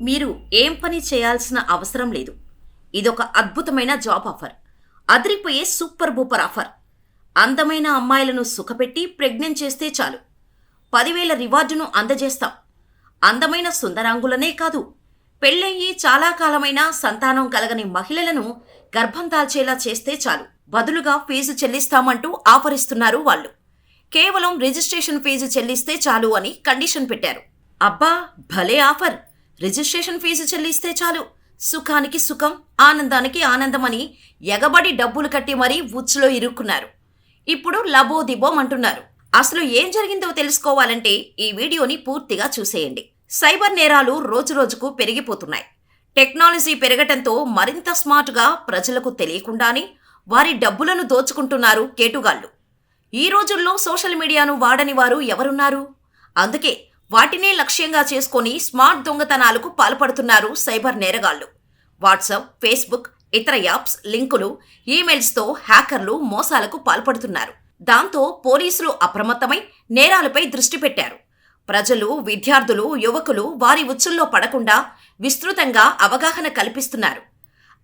మీరు ఏం పని చేయాల్సిన అవసరం లేదు. ఇదొక అద్భుతమైన జాబ్ ఆఫర్. అదిరిపోయే సూపర్ బూపర్ ఆఫర్. అందమైన అమ్మాయిలను సుఖపెట్టి ప్రెగ్నెంట్ చేస్తే చాలు. పదివేల రివార్డును అందజేస్తాం. అందమైన సుందరాంగులనే కాదు పెళ్ళయ్యి చాలా కాలమైన సంతానం కలగని మహిళలను గర్భం దాల్చేలా చేస్తే చాలు. బదులుగా ఫీజు చెల్లిస్తామంటూ ఆఫర్ ఇస్తున్నారు వాళ్ళు. కేవలం రిజిస్ట్రేషన్ ఫీజు చెల్లిస్తే చాలు అని కండిషన్ పెట్టారు. అబ్బా భలే ఆఫర్! రిజిస్ట్రేషన్ ఫీజు చెల్లిస్తే చాలు. సుఖానికి సుఖం ఆనందానికి ఆనందమని ఎగబడి డబ్బులు కట్టి మరీ ఉచ్చులో ఇరుక్కున్నారు. ఇప్పుడు లబోదిబోం అంటున్నారు అసలు ఏం జరిగిందో తెలుసుకోవాలంటే ఈ వీడియోని పూర్తిగా చూసేయండి. సైబర్ నేరాలు రోజురోజుకు పెరిగిపోతున్నాయి. టెక్నాలజీ పెరగటంతో మరింత స్మార్ట్గా ప్రజలకు తెలియకుండానే వారి డబ్బులను దోచుకుంటున్నారు కేటుగాళ్ళు ఈ రోజుల్లో సోషల్ మీడియాను వాడని వారు ఎవరున్నారు? అందుకే వాటినే లక్ష్యంగా చేసుకొని స్మార్ట్ దొంగతనాలకు పాల్పడుతున్నారు సైబర్ నేరగాళ్ళు. వాట్సాప్ ఫేస్బుక్ ఇతర యాప్స్ లింకులు ఈమెయిల్స్తో హ్యాకర్లు మోసాలకు పాల్పడుతున్నారు. దాంతో పోలీసులు అప్రమత్తమై నేరాలపై దృష్టి పెట్టారు. ప్రజలు విద్యార్థులు యువకులు వారి ఉచ్చుల్లో పడకుండా విస్తృతంగా అవగాహన కల్పిస్తున్నారు.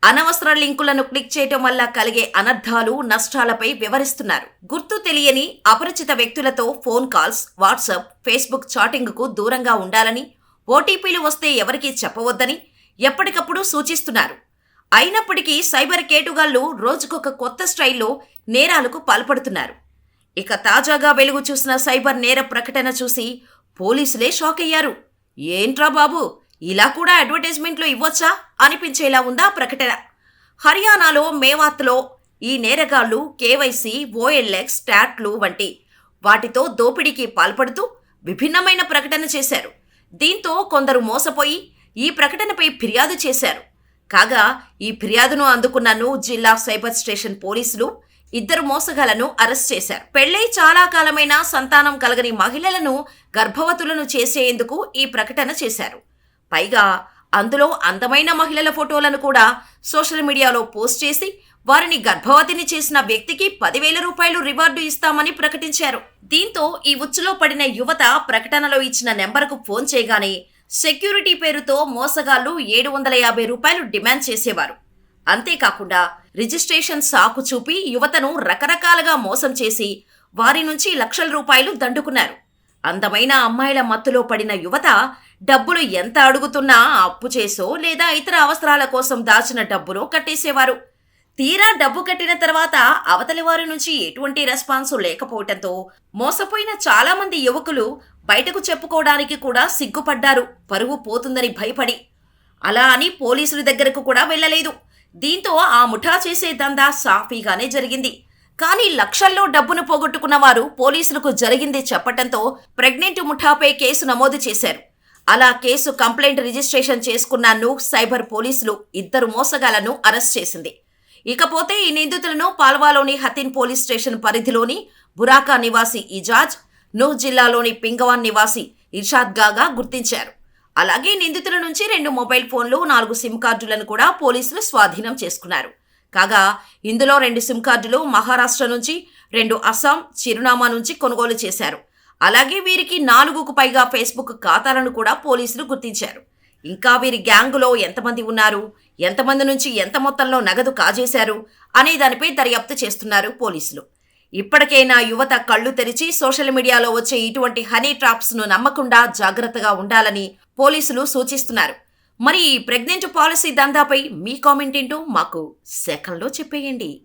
అనవసర లింకులను క్లిక్ చేయటం వల్ల కలిగే అనర్థాలు నష్టాలపై వివరిస్తున్నారు. గుర్తు తెలియని అపరిచిత వ్యక్తులతో ఫోన్ కాల్స్ వాట్సాప్ ఫేస్బుక్ చాటింగ్కు దూరంగా ఉండాలని ఓటీపీలు వస్తే ఎవరికీ చెప్పవద్దని ఎప్పటికప్పుడు సూచిస్తున్నారు. అయినప్పటికీ సైబర్ కేటుగాళ్ళు రోజుకొక కొత్త స్టైల్లో నేరాలకు పాల్పడుతున్నారు. ఇక తాజాగా వెలుగు చూసిన సైబర్ నేర ప్రకటన చూసి పోలీసులే షాక్ అయ్యారు ఏంట్రా బాబు? ఇలా కూడా అడ్వర్టైజ్మెంట్లో ఇవ్వొచ్చా? అనిపించేలా ఉందా ప్రకటన? హర్యానాలో మేవాత్లో ఈ నేరగాళ్ళు కేవైసీ ఓఎల్ఎక్స్ స్టాట్లు వంటి వాటితో దోపిడీకి పాల్పడుతూ విభిన్నమైన ప్రకటన చేశారు. దీంతో కొందరు మోసపోయి ఈ ప్రకటనపై ఫిర్యాదు చేశారు. కాగా ఈ ఫిర్యాదును అందుకున్నను జిల్లా సైబర్ స్టేషన్ పోలీసులు ఇద్దరు మోసగాళ్ళను అరెస్ట్ చేశారు. పెళ్ళై చాలా కాలమైన సంతానం కలగని మహిళలను గర్భవతులను చేసేందుకు ఈ ప్రకటన చేశారు. పైగా అందులో అందమైన మహిళల ఫోటోలను కూడా సోషల్ మీడియాలో పోస్ట్ చేసి వారిని గర్భవతిని చేసిన వ్యక్తికి పదివేల రూపాయలు రివార్డు ఇస్తామని ప్రకటించారు. దీంతో ఈ ఉచ్చులో పడిన యువత ప్రకటనలో ఇచ్చిన నెంబర్కు ఫోన్ చేయగానే సెక్యూరిటీ పేరుతో మోసగాళ్ళు ఏడు వందల యాభై రూపాయలు డిమాండ్ చేసేవారు. అంతేకాకుండా రిజిస్ట్రేషన్ సాకు చూపి యువతను రకరకాలుగా మోసం చేసి వారి నుంచి లక్షల రూపాయలు దండుకున్నారు. అందమైన అమ్మాయిల మత్తులో పడిన యువత డబ్బులు ఎంత అడుగుతున్నా అప్పు చేసో లేదా ఇతర అవసరాల కోసం దాచిన డబ్బును కట్టేసేవారు. తీరా డబ్బు కట్టిన తర్వాత అవతలి వారి నుంచి ఎటువంటి రెస్పాన్స్ లేకపోవటంతో మోసపోయిన చాలా మంది యువకులు బయటకు చెప్పుకోవడానికి కూడా సిగ్గుపడ్డారు. పరువు పోతుందని భయపడి. అలా అని పోలీసుల దగ్గరకు కూడా వెళ్ళలేదు. దీంతో ఆ ముఠా చేసే దందా సాఫీగానే జరిగింది. కానీ లక్షల్లో డబ్బును పోగొట్టుకున్న వారు పోలీసులకు జరిగింది చెప్పటంతో ప్రెగ్నెంట్ ముఠాపై కేసు నమోదు చేశారు. అలా కేసు కంప్లైంట్ రిజిస్ట్రేషన్ చేసుకున్న నూక్ సైబర్ పోలీసులు ఇద్దరు మోసగాళ్ళను అరెస్ట్ చేసింది. ఇకపోతే ఈ నిందితులను పాల్వాలోని హతిన్ పోలీస్ స్టేషన్ పరిధిలోని బురాకా నివాసి ఇజాజ్ నూహ్ జిల్లాలోని పింగవాన్ నివాసి ఇర్షాద్ గాగా గుర్తించారు. అలాగే నిందితుల నుంచి రెండు మొబైల్ ఫోన్లు నాలుగు సిమ్ కార్డులను కూడా పోలీసులు స్వాధీనం చేసుకున్నారు. కాగా ఇందులో రెండు సిమ్ కార్డులు మహారాష్ట్ర నుంచి రెండు అస్సాం చిరునామా నుంచి కొనుగోలు చేశారు. అలాగే వీరికి నాలుగుకు పైగా ఫేస్బుక్ ఖాతాలను కూడా పోలీసులు గుర్తించారు. ఇంకా వీరి గ్యాంగులో ఎంతమంది ఉన్నారు ఎంతమంది నుంచి ఎంత మొత్తంలో నగదు కాజేశారు అనే దానిపై దర్యాప్తు చేస్తున్నారు పోలీసులు. ఇప్పటికైనా యువత కళ్ళు తెరిచి సోషల్ మీడియాలో వచ్చే ఇటువంటి హనీ ట్రాప్స్ను నమ్మకుండా జాగ్రత్తగా ఉండాలని పోలీసులు సూచిస్తున్నారు. మరి ఈ ప్రెగ్నెంట్ పాలసీ దందాపై మీ కామెంట్ ఏంటో మాకు సెకండ్లో చెప్పేయండి.